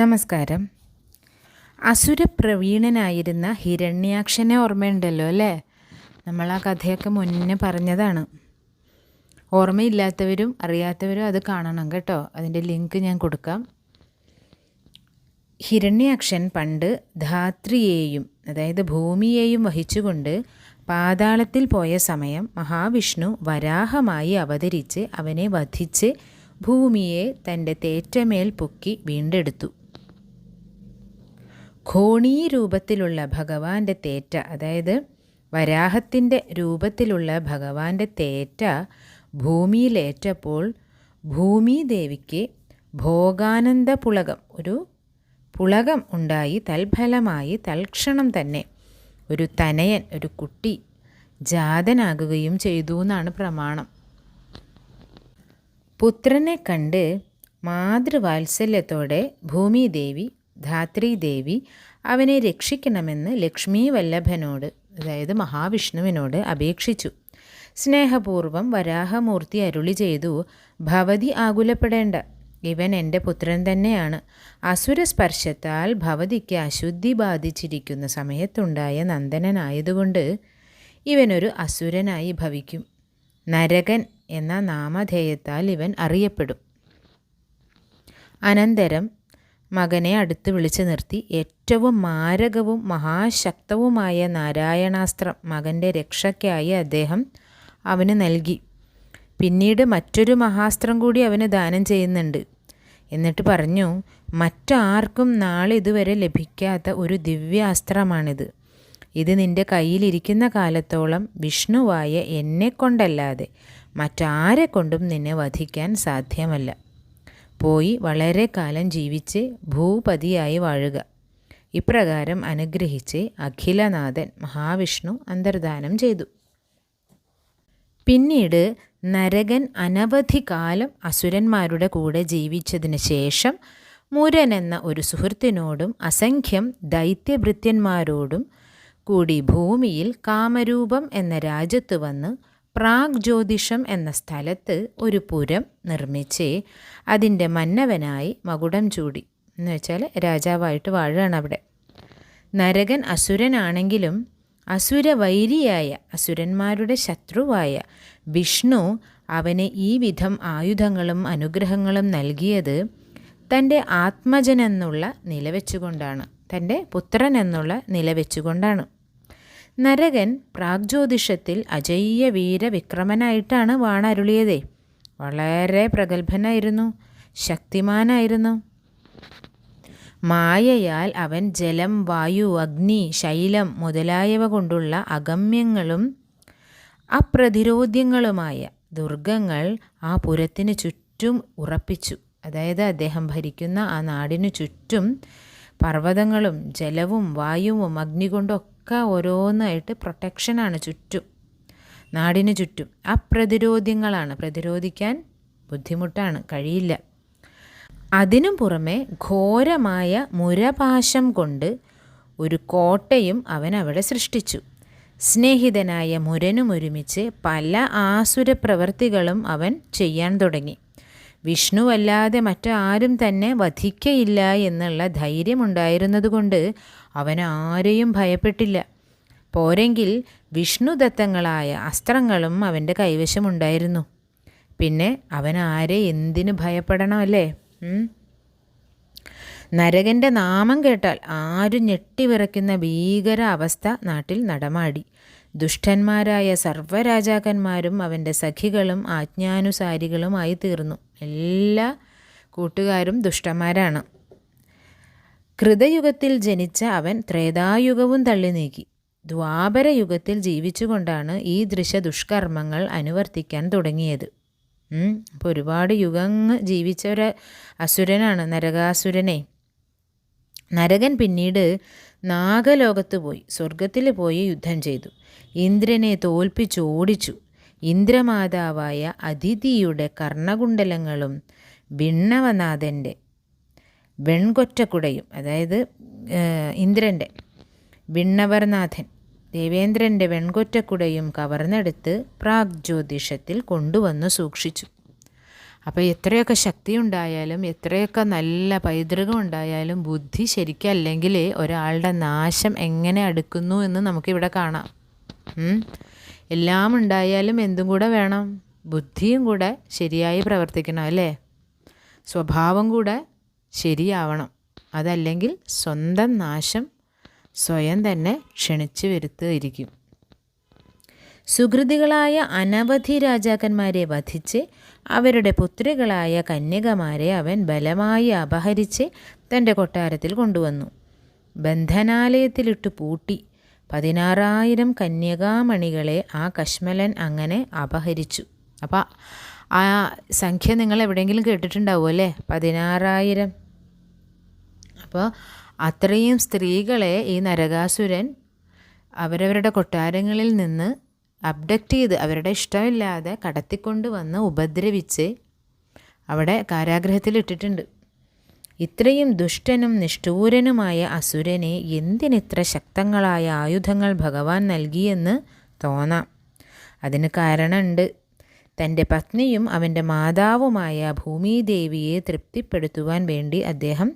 നമസ്കാരം. അസുരപ്രവീണനായിരുന്ന ഹിരണ്യാക്ഷനെ ഓർമ്മയുണ്ടല്ലോ അല്ലേ? നമ്മൾ ആ കഥയൊക്കെ മുന്നേ പറഞ്ഞതാണ്. ഓർമ്മയില്ലാത്തവരും അറിയാത്തവരും അത് കാണണം കേട്ടോ. അതിന്റെ ലിങ്ക് ഞാൻ കൊടുക്കാം. ഹിരണ്യാക്ഷൻ പണ്ട് ധാത്രിയെയും അതായത് ഭൂമിയെയും വഹിച്ചുകൊണ്ട് പാതാളത്തിൽ പോയ സമയം മഹാവിഷ്ണു വരാഹമായി അവതരിച്ച് അവനെ വധിച്ച് ഭൂമിയെ തന്റെ തേറ്റമേൽ പൊക്കി വീണ്ടെടുത്തു. ഖോണീ രൂപത്തിലുള്ള ഭഗവാന്റെ തേറ്റ അതായത് വരാഹത്തിന്റെ രൂപത്തിലുള്ള ഭഗവാന്റെ തേറ്റ ഭൂമിയിലേറ്റപ്പോൾ ഭൂമിദേവിക്ക് ഭോഗാനന്ദ പുളകം ഒരു പുളകം ഉണ്ടായി തൽഫലമായി തൽക്ഷണം തന്നെ ഒരു തനയൻ ഒരു കുട്ടി ജാതനാകുകയും ചെയ്തു എന്നാണ് പ്രമാണം. പുത്രനെ കണ്ട് മാതൃവാത്സല്യത്തോടെ ഭൂമിദേവി ധാത്രീദേവി അവനെ രക്ഷിക്കണമെന്ന് ലക്ഷ്മി വല്ലഭനോട് അതായത് മഹാവിഷ്ണുവിനോട് അപേക്ഷിച്ചു. സ്നേഹപൂർവം വരാഹമൂർത്തി അരുളി ചെയ്തു ഭവതി ആകുലപ്പെടേണ്ട. ഇവൻ എന്റെ പുത്രൻ തന്നെയാണ്. അസുരസ്പർശത്താൽ ഭവതിക്ക് അശുദ്ധി ബാധിച്ചിരിക്കുന്ന സമയത്തുണ്ടായ നന്ദനനായതുകൊണ്ട് ഇവനൊരു അസുരനായി ഭവിക്കും. നരകൻ എന്ന നാമധേയത്താൽ ഇവൻ അറിയപ്പെടും. അനന്തരം മകനെ അടുത്ത് വിളിച്ചു നിർത്തി. ഏറ്റവും മാരകവും മഹാശക്തവുമായ നാരായണാസ്ത്രം മകന്റെ രക്ഷയ്ക്കായി അദ്ദേഹം അവന് നൽകി. പിന്നീട് മറ്റൊരു മഹാസ്ത്രം കൂടി അവന് ദാനം ചെയ്യുന്നുണ്ട്. എന്നിട്ട് പറഞ്ഞു മറ്റാർക്കും നാളെ ഇതുവരെ ലഭിക്കാത്ത ഒരു ദിവ്യാസ്ത്രമാണിത്. ഇത് നിന്റെ കയ്യിലിരിക്കുന്ന കാലത്തോളം വിഷ്ണുവായ എന്നെ കൊണ്ടല്ലാതെ മറ്റാരെ കൊണ്ടും നിന്നെ വധിക്കാൻ സാധ്യമല്ല. പോയി വളരെ കാലം ജീവിച്ച് ഭൂപതിയായി വാഴുക. ഇപ്രകാരം അനുഗ്രഹിച്ച് അഖിലനാഥൻ മഹാവിഷ്ണു അന്തർദാനം ചെയ്തു. പിന്നീട് നരകൻ അനവധി കാലം അസുരന്മാരുടെ കൂടെ ജീവിച്ചതിന് ശേഷം മുരൻ എന്ന ഒരു സുഹൃത്തിനോടും അസംഖ്യം ദൈത്യഭൃത്യന്മാരോടും കൂടി ഭൂമിയിൽ കാമരൂപം എന്ന രാജ്യത്ത് വന്ന് പ്രാഗ് ജ്യോതിഷം എന്ന സ്ഥലത്ത് ഒരു പുരം നിർമ്മിച്ച് അതിന്റെ മന്നവനായി മകുടം ചൂടി. എന്ന് വെച്ചാൽ രാജാവായിട്ട് വാഴുകയാണ് അവിടെ. നരകൻ അസുരനാണെങ്കിലും അസുരവൈരിയായ അസുരന്മാരുടെ ശത്രുവായ വിഷ്ണു അവന് ഈ വിധം ആയുധങ്ങളും അനുഗ്രഹങ്ങളും നൽകിയത് തന്റെ ആത്മജനെന്നുള്ള നിലവെച്ചുകൊണ്ടാണ്. തന്റെ പുത്രൻ എന്നുള്ള നിലവെച്ചുകൊണ്ടാണ്. നരകൻ പ്രാഗ്ജ്യോതിഷത്തിൽ അജയ്യ വീരവിക്രമനായിട്ടാണ് വാണരുളിയതേ വളരെ പ്രഗത്ഭനായിരുന്നു. ശക്തിമാനായിരുന്നു. മായയാൽ അവൻ ജലം വായു അഗ്നി ശൈലം മുതലായവ കൊണ്ടുള്ള അഗമ്യങ്ങളും അപ്രതിരോധ്യങ്ങളുമായ ദുർഗങ്ങൾ ആ പുരത്തിന് ചുറ്റും ഉറപ്പിച്ചു. അതായത് അദ്ദേഹം ഭരിക്കുന്ന ആ നാടിനു ചുറ്റും പർവതങ്ങളും ജലവും വായുവും അഗ്നി കൊണ്ടൊക്കെ ഓരോന്നായിട്ട് പ്രൊട്ടക്ഷനാണ് ചുറ്റും. നാടിന് ചുറ്റും. അപ്രതിരോധ്യങ്ങളാണ്. പ്രതിരോധിക്കാൻ ബുദ്ധിമുട്ടാണ്. കഴിയില്ല. അതിനു പുറമെ ഘോരമായ മുരപാശം കൊണ്ട് ഒരു കോട്ടയും അവൻ അവിടെ സൃഷ്ടിച്ചു. സ്നേഹിതനായ മുരനും ഒരുമിച്ച് പല ആസുര പ്രവൃത്തികളും അവൻ ചെയ്യാൻ തുടങ്ങി. വിഷ്ണുവല്ലാതെ മറ്റാരും തന്നെ വധിക്കയില്ല എന്നുള്ള ധൈര്യമുണ്ടായിരുന്നതുകൊണ്ട് അവൻ ആരെയും ഭയപ്പെട്ടില്ല. പോരെങ്കിൽ വിഷ്ണുദത്തങ്ങളായ അസ്ത്രങ്ങളും അവന്റെ കൈവശമുണ്ടായിരുന്നു. പിന്നെ അവൻ ആരെ എന്തിനു ഭയപ്പെടണമല്ലേ? നരകന്റെ നാമം കേട്ടാൽ ആരും ഞെട്ടിവിറയ്ക്കുന്ന ഭീകര അവസ്ഥ നാട്ടിൽ നടമാടി. ദുഷ്ടന്മാരായ സർവരാജാക്കന്മാരും അവന്റെ സഖികളും ആജ്ഞാനുസാരികളുമായി തീർന്നു എല്ലാ കൂട്ടുകാരും ദുഷ്ടന്മാരാണ്. കൃതയുഗത്തിൽ ജനിച്ച അവൻ ത്രേതായുഗവും തള്ളി നീക്കി. ദ്വാപരയുഗത്തിൽ ജീവിച്ചുകൊണ്ടാണ് ഈ ദൃശ്യ ദുഷ്കർമ്മങ്ങൾ അനുവർത്തിക്കാൻ തുടങ്ങിയത്. അപ്പോൾ ഒരുപാട് യുഗങ്ങൾ ജീവിച്ച ഒരു അസുരനാണ് നരകാസുരനെ. നരകൻ പിന്നീട് നാഗലോകത്ത് പോയി സ്വർഗത്തിൽ പോയി യുദ്ധം ചെയ്തു. ഇന്ദ്രനെ തോൽപ്പിച്ചോടിച്ചു ഇന്ദ്രമാതാവായ അതിഥിയുടെ കർണകുണ്ടലങ്ങളും ഭിണ്ണവനാഥന്റെ വെൺകൊറ്റക്കുടയും അതായത് ഇന്ദ്രന്റെ ഭിണ്ണവർനാഥൻ ദേവേന്ദ്രന്റെ വെൺകൊറ്റക്കുടയും കവർന്നെടുത്ത് പ്രാഗ് ജ്യോതിഷത്തിൽ കൊണ്ടുവന്നു സൂക്ഷിച്ചു. അപ്പോൾ എത്രയൊക്കെ ശക്തി ഉണ്ടായാലും എത്രയൊക്കെ നല്ല പൈതൃകം ഉണ്ടായാലും ബുദ്ധി ശരിക്കല്ലെങ്കിൽ ഒരാളുടെ നാശം എങ്ങനെ അടുക്കുന്നു എന്ന് നമുക്കിവിടെ കാണാം. എല്ലാം ഉണ്ടായാലും എന്തും കൂടെ വേണം. ബുദ്ധിയും കൂടെ ശരിയായി പ്രവർത്തിക്കണം അല്ലേ? സ്വഭാവം കൂടെ ശരിയാവണം. അതല്ലെങ്കിൽ സ്വന്തം നാശം സ്വയം തന്നെ ക്ഷണിച്ചു വരുത്തുകയായിരിക്കും സുഹൃതികളായ അനവധി രാജാക്കന്മാരെ വധിച്ച് അവരുടെ പുത്രികളായ കന്യകമാരെ അവൻ ബലമായി അപഹരിച്ച് തന്റെ കൊട്ടാരത്തിൽ കൊണ്ടുവന്നു. ബന്ധനാലയത്തിലിട്ട് പൂട്ടി. പതിനാറായിരം കന്യകാമണികളെ ആ കശ്മലൻ അങ്ങനെ അപഹരിച്ചു. അപ്പോൾ ആ സംഖ്യ നിങ്ങൾ എവിടെയെങ്കിലും കേട്ടിട്ടുണ്ടാവും അല്ലേ? പതിനാറായിരം. അപ്പോൾ അത്രയും സ്ത്രീകളെ ഈ നരകാസുരൻ അവരവരുടെ കൊട്ടാരങ്ങളിൽ നിന്ന് അബ്ഡക്റ്റ് ചെയ്ത് അവരുടെ ഇഷ്ടമില്ലാതെ കടത്തിക്കൊണ്ട് വന്ന് ഉപദ്രവിച്ച് അവിടെ കാരാഗ്രഹത്തിൽ ഇട്ടിട്ടുണ്ട് ഇത്രയും ദുഷ്ടനും നിഷ്ഠൂരനുമായ അസുരനെ എന്തിനിത്ര ശക്തങ്ങളായ ആയുധങ്ങൾ ഭഗവാൻ നൽകിയെന്ന് തോന്നാം. അതിന് കാരണമുണ്ട്. തന്റെ പത്നിയും അവന്റെ മാതാവുമായ ഭൂമിദേവിയെ തൃപ്തിപ്പെടുത്തുവാൻ വേണ്ടി അദ്ദേഹം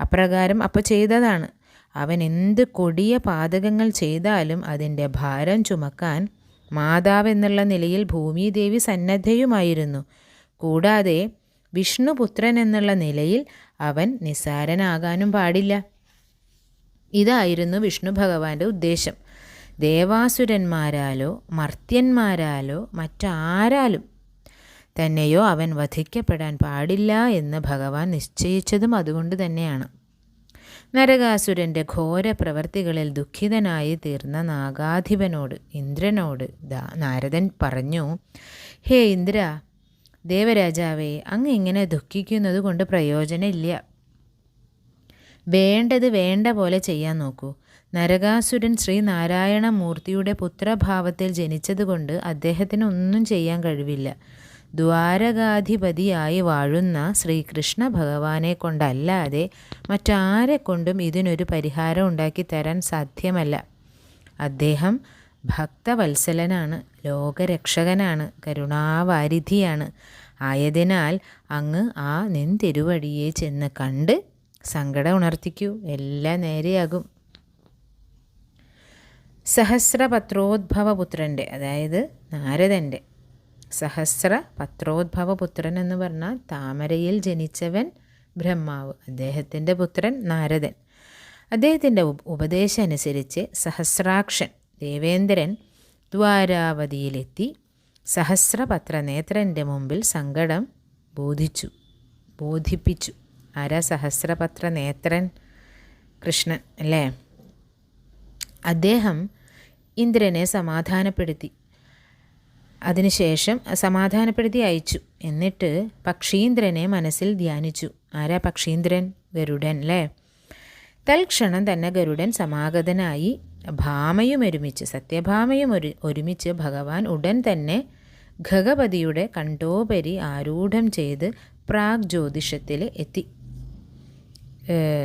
അപ്രകാരം അപ്പോൾ ചെയ്തതാണ്. അവൻ എന്ത് കൊടിയ പാതകങ്ങൾ ചെയ്താലും അതിന്റെ ഭാരം ചുമക്കാൻ മാതാവെന്നുള്ള നിലയിൽ ഭൂമിദേവി സന്നദ്ധയുമായിരുന്നു. കൂടാതെ വിഷ്ണുപുത്രൻ എന്നുള്ള നിലയിൽ അവൻ നിസാരനാകാനും പാടില്ല. ഇതായിരുന്നു വിഷ്ണു ഭഗവാന്റെ ഉദ്ദേശം. ദേവാസുരന്മാരാലോ മർത്യന്മാരാലോ മറ്റാരാലും തന്നെയോ അവൻ വധിക്കപ്പെടാൻ പാടില്ല എന്ന് ഭഗവാൻ നിശ്ചയിച്ചതും അതുകൊണ്ട് തന്നെയാണ്. നരകാസുരന്റെ ഘോര പ്രവർത്തികളിൽ ദുഃഖിതനായി തീർന്ന നാഗാധിപനോട് ഇന്ദ്രനോട് നാരദൻ പറഞ്ഞു ഹേ ഇന്ദ്ര ദേവരാജാവേ അങ്ങ് ഇങ്ങനെ ദുഃഖിക്കുന്നത് കൊണ്ട് പ്രയോജനമില്ല. വേണ്ടത് വേണ്ട പോലെ ചെയ്യാൻ നോക്കൂ. നരകാസുരൻ ശ്രീനാരായണ മൂർത്തിയുടെ പുത്രഭാവത്തിൽ ജനിച്ചതുകൊണ്ട് അദ്ദേഹത്തിന് ഒന്നും ചെയ്യാൻ കഴിവില്ല. ദ്വാരകാധിപതിയായി വാഴുന്ന ശ്രീകൃഷ്ണ ഭഗവാനെ കൊണ്ടല്ലാതെ മറ്റാരെ കൊണ്ടും ഇതിനൊരു പരിഹാരം ഉണ്ടാക്കി തരാൻ സാധ്യമല്ല. അദ്ദേഹം ഭക്തവത്സലനാണ് ലോകരക്ഷകനാണ് കരുണാവാരിധിയാണ്. ആയതിനാൽ അങ്ങ് ആ നിൻ തിരുവടിയെ ചെന്ന് കണ്ട് സങ്കടം ഉണർത്തിക്കൂ എല്ലാം നേരെയാകും. സഹസ്രപത്രോദ്ഭവപുത്രന്റെ അതായത് നാരദന്റെ സഹസ്ര പത്രോദ്ഭവപുത്രൻ എന്ന് പറഞ്ഞാൽ താമരയിൽ ജനിച്ചവൻ ബ്രഹ്മാവ് അദ്ദേഹത്തിന്റെ പുത്രൻ നാരദൻ. അദ്ദേഹത്തിന്റെ ഉപദേശം അനുസരിച്ച് സഹസ്രാക്ഷൻ ദേവേന്ദ്രൻ ദ്വാരാവതിയിലെത്തി സഹസ്രപത്രനേത്രന്റെ മുമ്പിൽ സങ്കടം ബോധിച്ചു ബോധിപ്പിച്ചു. ആരാ സഹസ്രപത്രനേത്രൻ? കൃഷ്ണൻ അല്ലേ? അദ്ദേഹം ഇന്ദ്രനെ സമാധാനപ്പെടുത്തി. അതിനുശേഷം സമാധാനപ്പെടുത്തി അയച്ചു. എന്നിട്ട് പക്ഷീന്ദ്രനെ മനസ്സിൽ ധ്യാനിച്ചു. ആരാ പക്ഷീന്ദ്രൻ? ഗരുഡൻ അല്ലേ? തൽക്ഷണം തന്നെ ഗരുഡൻ സമാഗതനായി ഭാമയും ഒരുമിച്ച് സത്യഭാമയും ഒരു ഒരുമിച്ച് ഭഗവാൻ ഉടൻ തന്നെ ഖഗപതിയുടെ കണ്ടോപരി ആരൂഢം ചെയ്ത് പ്രാഗ് ജ്യോതിഷത്തിൽ എത്തി.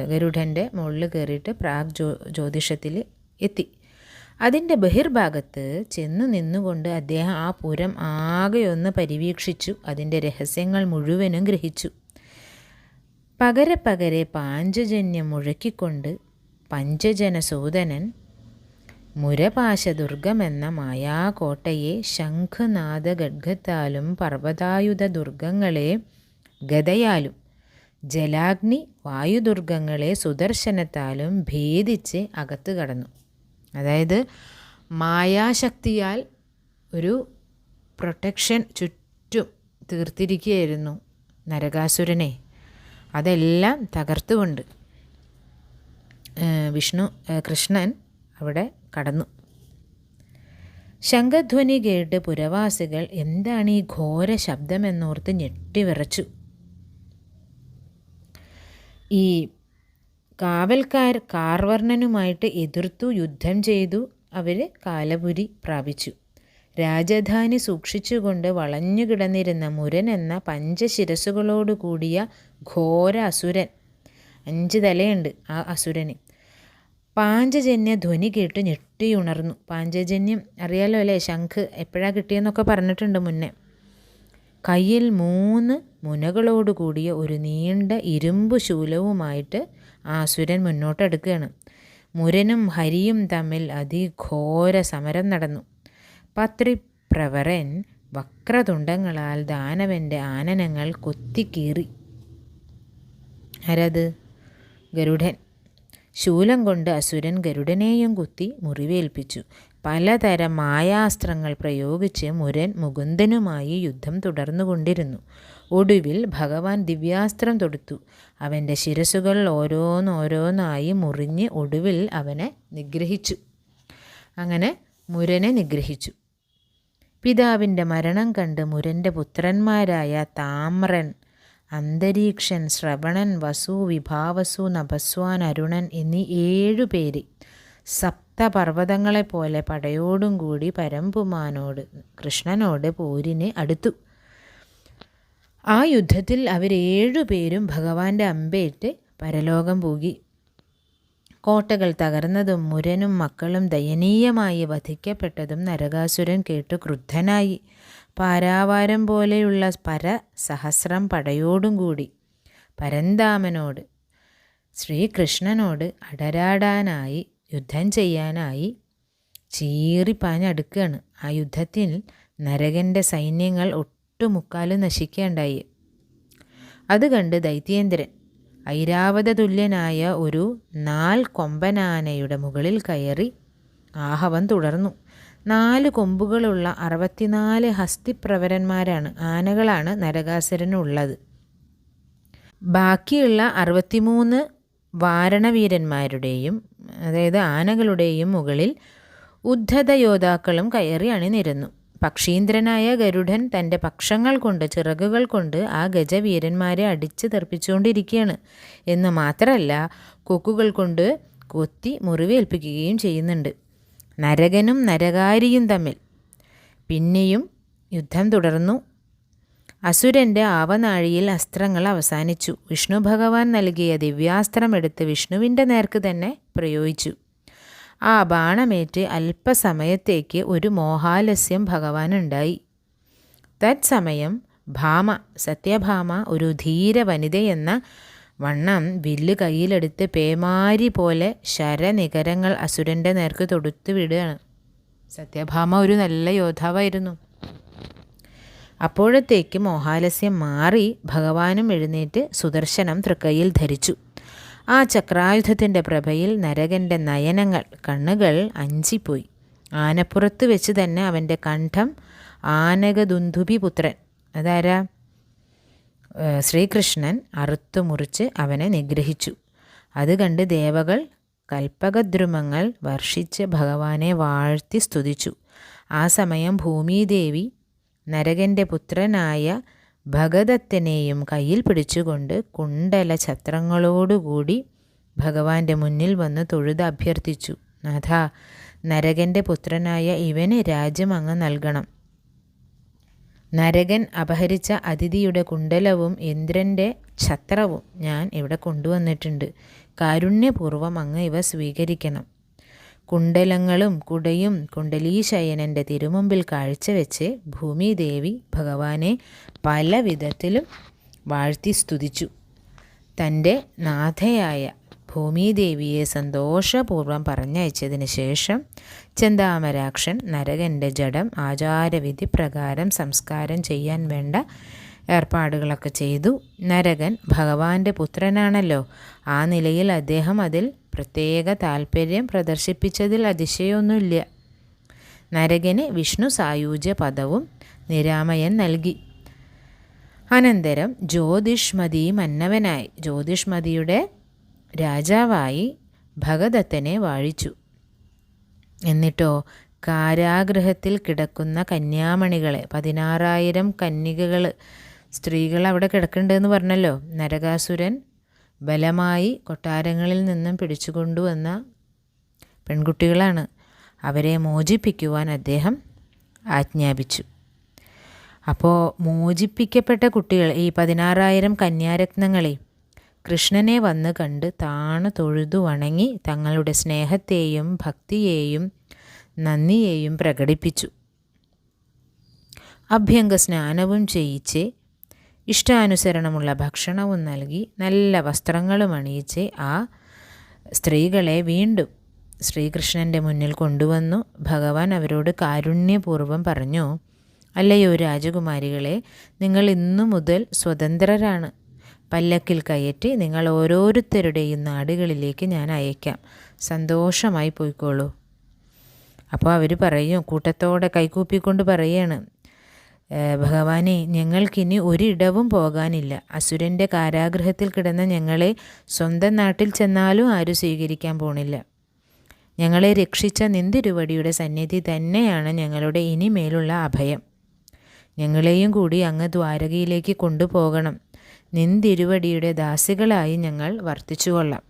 ഗരുഡന്റെ മുകളിൽ കയറിയിട്ട് പ്രാഗ് ജ്യോ ജ്യോതിഷത്തിൽ എത്തി. അതിന്റെ ബഹിർഭാഗത്ത് ചെന്ന് നിന്നുകൊണ്ട് അദ്ദേഹം ആ പുരം ആകെയൊന്ന് പരിവീക്ഷിച്ചു അതിന്റെ രഹസ്യങ്ങൾ മുഴുവനും ഗ്രഹിച്ചു. പകരെ പകരെ പാഞ്ചജന്യം മുഴക്കിക്കൊണ്ട് പഞ്ചജനസൂദനൻ മുരപാശദുർഗമെന്ന മായാകോട്ടയെ ശംഖുനാഥ ഗഡ്ഗത്താലും പർവതായുധ ദുർഗങ്ങളെ ഗതയാലും ജലാഗ്നി വായുദുർഗങ്ങളെ സുദർശനത്താലും ഭേദിച്ച് അകത്ത് കടന്നു അതായത് മായാശക്തിയാൽ ഒരു പ്രൊട്ടക്ഷൻ ചുറ്റും തീർത്തിരിക്കുകയായിരുന്നു നരകാസുരനെ. അതെല്ലാം തകർത്തുകൊണ്ട് വിഷ്ണു കൃഷ്ണൻ അവിടെ കടന്നു. ശംഖധ്വനി കേട്ട് പുരവാസികൾ എന്താണ് ഈ ഘോര ശബ്ദമെന്നോർത്ത് ഞെട്ടിവിറച്ചു. ഈ കാവൽക്കാർ കാർവർണനുമായിട്ട് എതിർത്തു യുദ്ധം ചെയ്തു അവർ കാലപുരി പ്രാപിച്ചു. രാജധാനി സൂക്ഷിച്ചുകൊണ്ട് വളഞ്ഞു കിടന്നിരുന്ന മുരൻ എന്ന പഞ്ചശിരസുകളോട് കൂടിയ ഘോര അസുരൻ. അഞ്ച് തലയുണ്ട് ആ അസുരന്. പാഞ്ചജന്യ ധ്വനി കേട്ട് ഞെട്ടിയുണർന്നു പാഞ്ചജന്യം അറിയാലോ അല്ലേ? ശംഖ് എപ്പോഴാണ് കിട്ടിയെന്നൊക്കെ പറഞ്ഞിട്ടുണ്ട് മുന്നേ. കയ്യിൽ മൂന്ന് മുനകളോടുകൂടിയ ഒരു നീണ്ട ഇരുമ്പ് ശൂലവുമായിട്ട് ആസുരൻ മുന്നോട്ടെടുക്കുകയാണ്. മുരനും ഹരിയും തമ്മിൽ അതിഘോര സമരം നടന്നു. പത്രിപ്രവരൻ വക്രതുണ്ടങ്ങളാൽ ദാനവന്റെ ആനനങ്ങൾ കൊത്തിക്കീറി. ആരത്? ഗരുഡൻ. ശൂലം കൊണ്ട് അസുരൻ ഗരുഡനെയും കുത്തി മുറിവേൽപ്പിച്ചു. പലതരം മായാസ്ത്രങ്ങൾ പ്രയോഗിച്ച് മുരൻ മുകുന്ദനുമായി യുദ്ധം തുടർന്നുകൊണ്ടിരുന്നു. ഒടുവിൽ ഭഗവാൻ ദിവ്യാസ്ത്രം തൊടുത്തു. അവന്റെ ശിരസുകൾ ഓരോന്നോരോന്നായി മുറിഞ്ഞ് ഒടുവിൽ അവനെ നിഗ്രഹിച്ചു. അങ്ങനെ മുരനെ നിഗ്രഹിച്ചു. പിതാവിന്റെ മരണം കണ്ട് മുരന്റെ പുത്രന്മാരായ താമ്രൻ അന്തരീക്ഷൻ ശ്രവണൻ വസു വിഭാവസു നഭസ്വാൻ അരുണൻ എന്നീ ഏഴു പേര് സപ്തപർവതങ്ങളെപ്പോലെ പടയോടും കൂടി പരമ്പുമാനോട് കൃഷ്ണനോട് പോരിന് അടുത്തു. ആ യുദ്ധത്തിൽ അവരേഴു പേരും ഭഗവാന്റെ അമ്പേറ്റ് പരലോകം പോകി. കോട്ടകൾ തകർന്നതും മുരനും മക്കളും ദയനീയമായി വധിക്കപ്പെട്ടതും നരകാസുരൻ കേട്ടു ക്രുദ്ധനായി. പാരാവാരം പോലെയുള്ള പര സഹസ്രം പടയോടും കൂടി. പരന്താമനോട് ശ്രീകൃഷ്ണനോട് അടരാടാനായി യുദ്ധം ചെയ്യാനായി ചീറി പാഞ്ഞടുക്കുകയാണ് ആ യുദ്ധത്തിൽ നരകന്റെ സൈന്യങ്ങൾ ഒട്ടുമുക്കാലും നശിക്കേണ്ടായി. അത് കണ്ട് ദൈത്യേന്ദ്രൻ ഐരാവത തുല്യനായ ഒരു നാൽ കൊമ്പനാനയുടെ മുകളിൽ കയറി ആഹവം തുടർന്നു. നാല് കൊമ്പുകളുള്ള അറുപത്തിനാല് ഹസ്തിപ്രവരന്മാരാണ് ആനകളാണ് നരകാസുരനുള്ളത്. ബാക്കിയുള്ള അറുപത്തിമൂന്ന് വാരണവീരന്മാരുടെയും അതായത് ആനകളുടെയും മുകളിൽ ഉദ്ധത യോദ്ധാക്കളും കയറി അണിനിരുന്നു. പക്ഷീന്ദ്രനായ ഗരുഡൻ തന്റെ പക്ഷങ്ങൾ കൊണ്ട് ചിറകുകൾ കൊണ്ട് ആ ഗജവീരന്മാരെ അടിച്ച് തെറിപ്പിച്ചുകൊണ്ടിരിക്കുകയാണ്. എന്ന് മാത്രമല്ല കൊക്കുകൾ കൊണ്ട് കൊത്തി മുറിവേൽപ്പിക്കുകയും ചെയ്യുന്നുണ്ട്. നരകനും നരകാരിയും തമ്മിൽ. പിന്നെയും യുദ്ധം തുടർന്നു. അസുരന്റെ ആവനാഴിയിൽ അസ്ത്രങ്ങൾ അവസാനിച്ചു. വിഷ്ണു ഭഗവാൻ നൽകിയ ദിവ്യാസ്ത്രം എടുത്ത് വിഷ്ണുവിന്റെ നേർക്ക് തന്നെ പ്രയോഗിച്ചു. ആ ബാണമേറ്റ് അല്പസമയത്തേക്ക് ഒരു മോഹാലസ്യം ഭഗവാനുണ്ടായി. തത്സമയം ഭാമ സത്യഭാമ ഒരു ധീര വനിതയെന്ന വണ്ണം വില്ല് കയ്യിലെടുത്ത് പേമാരി പോലെ ശരനികരങ്ങൾ അസുരന്റെ നേർക്ക് തൊടുത്തു വിടുകയാണ്. സത്യഭാമ ഒരു നല്ല യോദ്ധാവായിരുന്നു. അപ്പോഴത്തേക്ക് മോഹാലസ്യം മാറി ഭഗവാനും എഴുന്നേറ്റ് സുദർശനം തൃക്കൈയിൽ ധരിച്ചു. ആ ചക്രായുധത്തിന്റെ പ്രഭയിൽ നരകന്റെ നയനങ്ങൾ കണ്ണുകൾ അഞ്ചിപ്പോയി. ആനപ്പുറത്ത് വെച്ച് തന്നെ അവന്റെ കണ്ഠം ആനകദുന്ധുബി പുത്രൻ അതാരാ? ശ്രീകൃഷ്ണൻ അറുത്തു മുറിച്ച് അവനെ നിഗ്രഹിച്ചു. അത് കണ്ട് ദേവകൾ കൽപ്പകദ്രുമങ്ങൾ വർഷിച്ച് ഭഗവാനെ വാഴ്ത്തി സ്തുതിച്ചു. ആ സമയം ഭൂമിദേവി നരകന്റെ പുത്രനായ ഭഗദത്തനെയും കയ്യിൽ പിടിച്ചുകൊണ്ട് കുണ്ടല ഛത്രങ്ങളോടുകൂടി ഭഗവാന്റെ മുന്നിൽ വന്ന് തൊഴുത് അഭ്യർത്ഥിച്ചു. നാഥ നരകന്റെ പുത്രനായ ഇവന് രാജ്യം അങ്ങ് നൽകണം. നരകൻ അപഹരിച്ച അതിഥിയുടെ കുണ്ടലവും ഇന്ദ്രന്റെ ഛത്രവും ഞാൻ ഇവിടെ കൊണ്ടുവന്നിട്ടുണ്ട്. കാരുണ്യപൂർവം അങ്ങ് ഇവ സ്വീകരിക്കണം. കുണ്ടലങ്ങളും കുടയും കുണ്ടലീശയനന്റെ തിരുമുമ്പിൽ കാഴ്ചവെച്ച് ഭൂമിദേവി ഭഗവാനെ പല വിധത്തിലും വാഴ്ത്തി സ്തുതിച്ചു. തന്റെ നാഥയായ ഭൂമിദേവിയെ സന്തോഷപൂർവം പറഞ്ഞയച്ചതിന് ശേഷം ചെന്താമരാക്ഷൻ നരകന്റെ ജഡം ആചാരവിധി പ്രകാരം സംസ്കാരം ചെയ്യാൻ വേണ്ട ഏർപ്പാടുകളൊക്കെ ചെയ്തു. നരകൻ ഭഗവാന്റെ പുത്രനാണല്ലോ. ആ നിലയിൽ അദ്ദേഹം അതിൽ പ്രത്യേക താൽപ്പര്യം പ്രദർശിപ്പിച്ചതിൽ അതിശയമൊന്നുമില്ല. നരകന് വിഷ്ണു സായൂജ്യ പദവും നിരാമയൻ നൽകി. അനന്തരം ജ്യോതിഷ്മതി മന്നവനായി. ജ്യോതിഷ്മതിയുടെ രാജാവായി ഭഗദത്തനെ വാഴിച്ചു. എന്നിട്ടോ കാരാഗ്രഹത്തിൽ കിടക്കുന്ന കന്യാമണികളെ പതിനാറായിരം കന്യകകൾ സ്ത്രീകൾ അവിടെ കിടക്കുന്നുണ്ടെന്ന് പറഞ്ഞല്ലോ. നരകാസുരൻ ബലമായി കൊട്ടാരങ്ങളിൽ നിന്നും പിടിച്ചുകൊണ്ടുവന്ന പെൺകുട്ടികളാണ്. അവരെ മോചിപ്പിക്കുവാൻ അദ്ദേഹം ആജ്ഞാപിച്ചു. അപ്പോൾ മോചിപ്പിക്കപ്പെട്ട കുട്ടികൾ ഈ പതിനാറായിരം കന്യാരത്നങ്ങളെ കൃഷ്ണനെ വന്ന് കണ്ട് താണു തൊഴുതു വണങ്ങി തങ്ങളുടെ സ്നേഹത്തെയും ഭക്തിയെയും നന്ദിയെയും പ്രകടിപ്പിച്ചു. അഭ്യംഗ സ്നാനവും ചെയ്യിച്ച് ഇഷ്ടാനുസരണമുള്ള ഭക്ഷണവും നൽകി നല്ല വസ്ത്രങ്ങളും അണിയിച്ച് ആ സ്ത്രീകളെ വീണ്ടും ശ്രീകൃഷ്ണന്റെ മുന്നിൽ കൊണ്ടുവന്നു. ഭഗവാൻ അവരോട് കാരുണ്യപൂർവം പറഞ്ഞു അല്ലയോ രാജകുമാരികളെ നിങ്ങൾ ഇന്നു മുതൽ സ്വതന്ത്രരാണ്. പല്ലക്കിൽ കയറ്റി നിങ്ങൾ ഓരോരുത്തരുടെയും നാടുകളിലേക്ക് ഞാൻ അയക്കാം. സന്തോഷമായി പോയിക്കോളൂ. അപ്പോൾ അവർ പറയും കൂട്ടത്തോടെ കൈകൂപ്പിക്കൊണ്ട് പറയാണ് ഭഗവാനെ ഞങ്ങൾക്കിനി ഒരിടവും പോകാനില്ല. അസുരന്റെ കാരാഗ്രഹത്തിൽ കിടന്ന ഞങ്ങളെ സ്വന്തം നാട്ടിൽ ചെന്നാലും ആരും സ്വീകരിക്കാൻ പോണില്ല. ഞങ്ങളെ രക്ഷിച്ച നിന്തിരുവടിയുടെ സന്നിധി തന്നെയാണ് ഞങ്ങളുടെ ഇനിമേലുള്ള അഭയം. ഞങ്ങളെയും കൂടി അങ്ങ് ദ്വാരകയിലേക്ക് കൊണ്ടുപോകണം. നിന്തിരുവടിയുടെ ദാസികളായി ഞങ്ങൾ വർത്തിച്ചുകൊള്ളാം.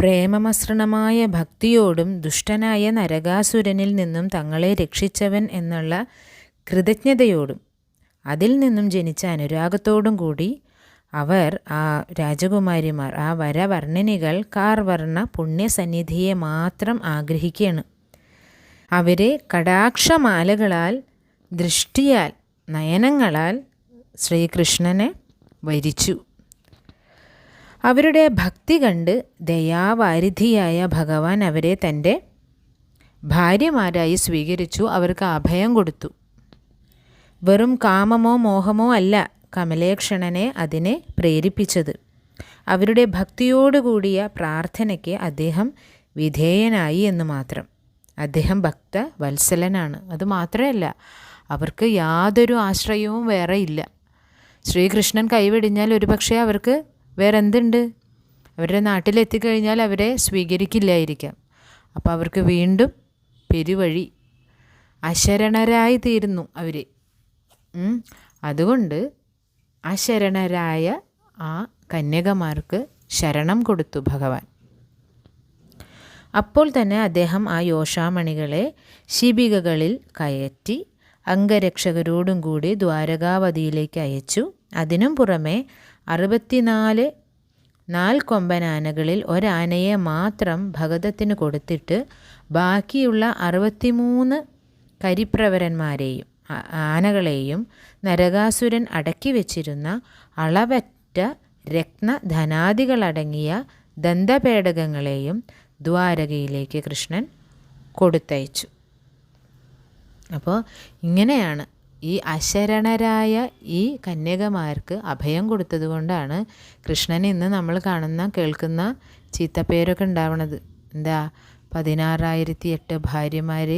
പ്രേമമസൃണമായ ഭക്തിയോടും ദുഷ്ടനായ നരകാസുരനിൽ നിന്നും തങ്ങളെ രക്ഷിച്ചവൻ എന്നുള്ള കൃതജ്ഞതയോടും അതിൽ നിന്നും ജനിച്ച അനുരാഗത്തോടും കൂടി അവർ ആ രാജകുമാരിമാർ ആ വരവർണനികൾ കാർവർണ പുണ്യസന്നിധിയെ മാത്രം ആഗ്രഹിക്കുകയാണ്. അവരെ കടാക്ഷമാലകളാൽ ദൃഷ്ടിയാൽ നയനങ്ങളാൽ ശ്രീകൃഷ്ണനെ വരിച്ചു അവരുടെ ഭക്തി കണ്ട് ദയാവാരിധിയായ ഭഗവാൻ അവരെ തന്റെ ഭാര്യമാരായി സ്വീകരിച്ചു അവർക്ക് അഭയം കൊടുത്തു. വെറും കാമമോ മോഹമോ അല്ല കമലേക്ഷണനെ അതിനെ പ്രേരിപ്പിച്ചത്. അവരുടെ ഭക്തിയോടുകൂടിയ പ്രാർത്ഥനയ്ക്ക് അദ്ദേഹം വിധേയനായി എന്ന് മാത്രം. അദ്ദേഹം ഭക്ത വത്സലനാണ് അതുമാത്രമല്ല അവർക്ക് യാതൊരു ആശ്രയവും വേറെ ഇല്ല. ശ്രീകൃഷ്ണൻ കൈവെടിഞ്ഞാൽ ഒരു പക്ഷേ അവർക്ക് വേറെ എന്തുണ്ട് അവരുടെ നാട്ടിലെത്തിക്കഴിഞ്ഞാൽ അവരെ സ്വീകരിക്കില്ലായിരിക്കാം. അപ്പോൾ അവർക്ക് വീണ്ടും പെരുവഴി. അശരണരായി തീരുന്നു അവർ അതുകൊണ്ട് അശരണരായ ആ കന്യകമാർക്ക് ശരണം കൊടുത്തു ഭഗവാൻ. അപ്പോൾ തന്നെ അദ്ദേഹം ആ യോഷാമണികളെ ശിബികകളിൽ കയറ്റി അംഗരക്ഷകരോടും കൂടി ദ്വാരകാവതിയിലേക്ക് അയച്ചു. അതിനും പുറമെ അറുപത്തിനാല് നാൽക്കൊമ്പനാനകളിൽ ഒരാനയെ മാത്രം ഭഗതത്തിന് കൊടുത്തിട്ട് ബാക്കിയുള്ള അറുപത്തിമൂന്ന് കരിപ്രവരന്മാരെയും ആനകളെയും നരകാസുരൻ അടക്കി വച്ചിരുന്ന അളവറ്റ രത്നധനാദികളടങ്ങിയ ദന്തപേടകങ്ങളെയും ദ്വാരകയിലേക്ക് കൃഷ്ണൻ കൊടുത്തയച്ചു. അപ്പോൾ ഇങ്ങനെയാണ് ഈ അശരണരായ ഈ കന്യകമാർക്ക് അഭയം കൊടുത്തതുകൊണ്ടാണ് കൃഷ്ണൻ ഇന്ന് നമ്മൾ കാണുന്ന കേൾക്കുന്ന ചീത്തപ്പേരൊക്കെ ഉണ്ടാവണത്. എന്താ? പതിനാറായിരത്തി എട്ട് ഭാര്യമാർ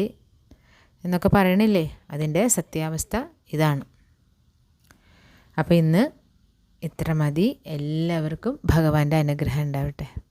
എന്നൊക്കെ പറയണില്ലേ? അതിന്റെ സത്യാവസ്ഥ ഇതാണ്. അപ്പോൾ ഇന്ന് ഇത്ര മതി. എല്ലാവർക്കും ഭഗവാന്റെ അനുഗ്രഹം ഉണ്ടാവട്ടെ.